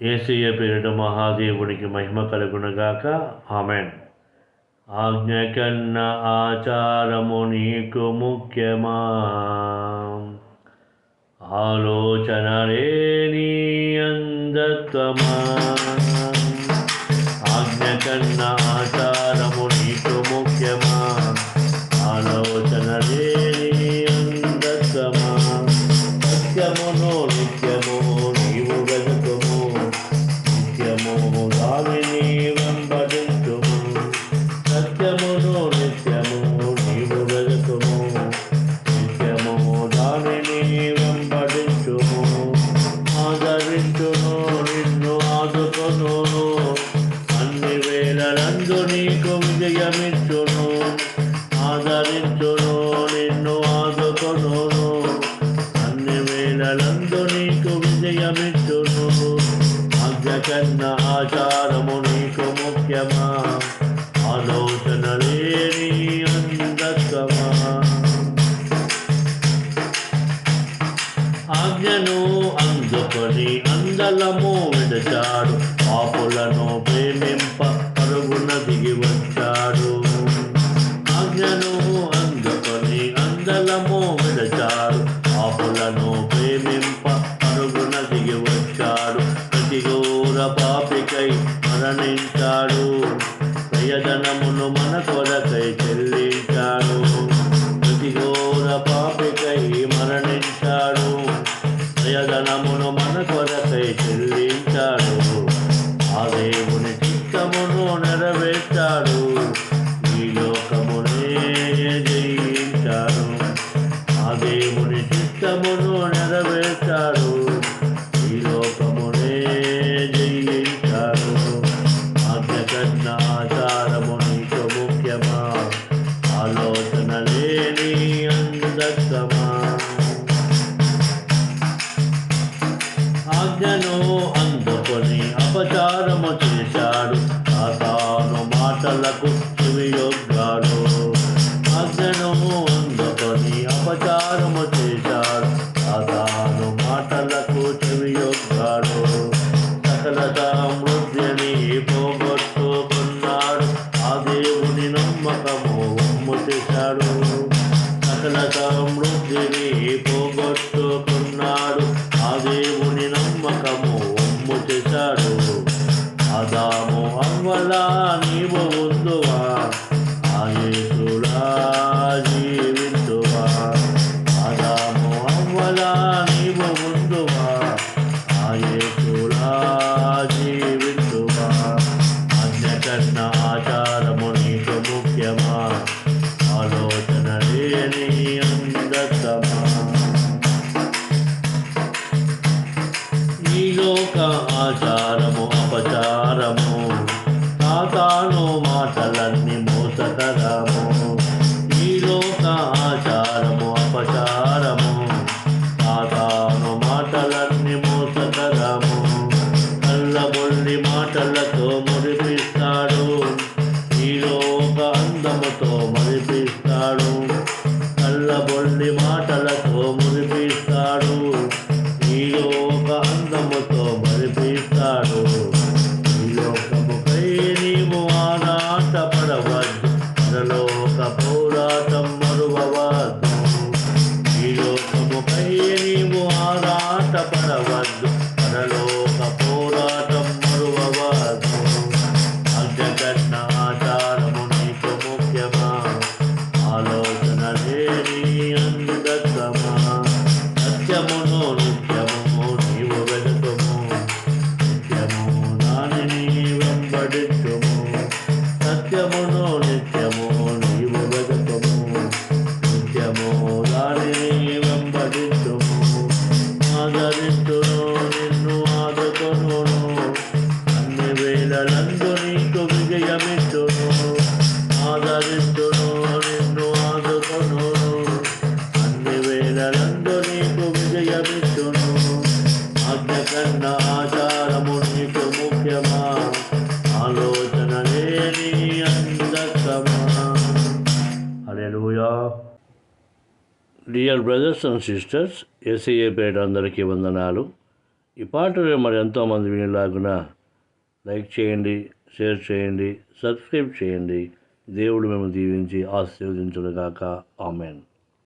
ఏసయ్య పేరిట మహాదేవునికి మహిమ కలుగునగాక ఆమెన్ ఆజ్ఞ కన్న ఆచారము నీకు ముఖ్యమా ఆలోచనలే నీ అందత్వమా ఆజ్ఞ కన్నా వేళలందు నీకు విజయమిచ్చును ఆదరించును నిన్ను ఆదుకొను అన్ని వేళలందు నీకు విజయమిచ్చును ఆజ్ఞ కన్నా ఆచారము నీకు ముఖ్యమా? ఆలోచన లేని అందత్వమా ఆజ్ఞను అందుకొని అందలము పాపులను ప్రేమింప పరుగున దిగి వచ్చాడు. ప్రతిఘోర పాపికై మరణించాడు. ప్రయజనమును మన కొరకై estamos no nada లోక ఆచారము అపచారము. తాతాను మాటలన్నీ మోసకరము ఈ లోక ఆచారము అపచారము. తాతాను మాటలన్నీ మోసకరము కళ్ళబొల్లి మాటలతో మురిపిస్తాడు. ఈ లోక అందముతో మురిపిస్తాడు. పోరాటం మరువవద్దు ఈ లోకముకై నీవు ఆరాట పడవద్దు పరలోక పోరాటం మరువవద్దు అగ్రగన్న ఆచారము నీకు ముఖ్యమా? ఆలోచన లేని అందతమా సత్యమును అందకమా డియర్ బ్రదర్స్ అండ్ సిస్టర్స్ ఏసీఏ పేట అందరికీ వందనాలు. ఈ పాటలు మరి ఎంతోమంది వినేలాగున? లైక్ చేయండి షేర్ చేయండి సబ్స్క్రైబ్ చేయండి. దేవుడు మేము దీవించి ఆశీర్వదించునుగాక. ఆమెన్.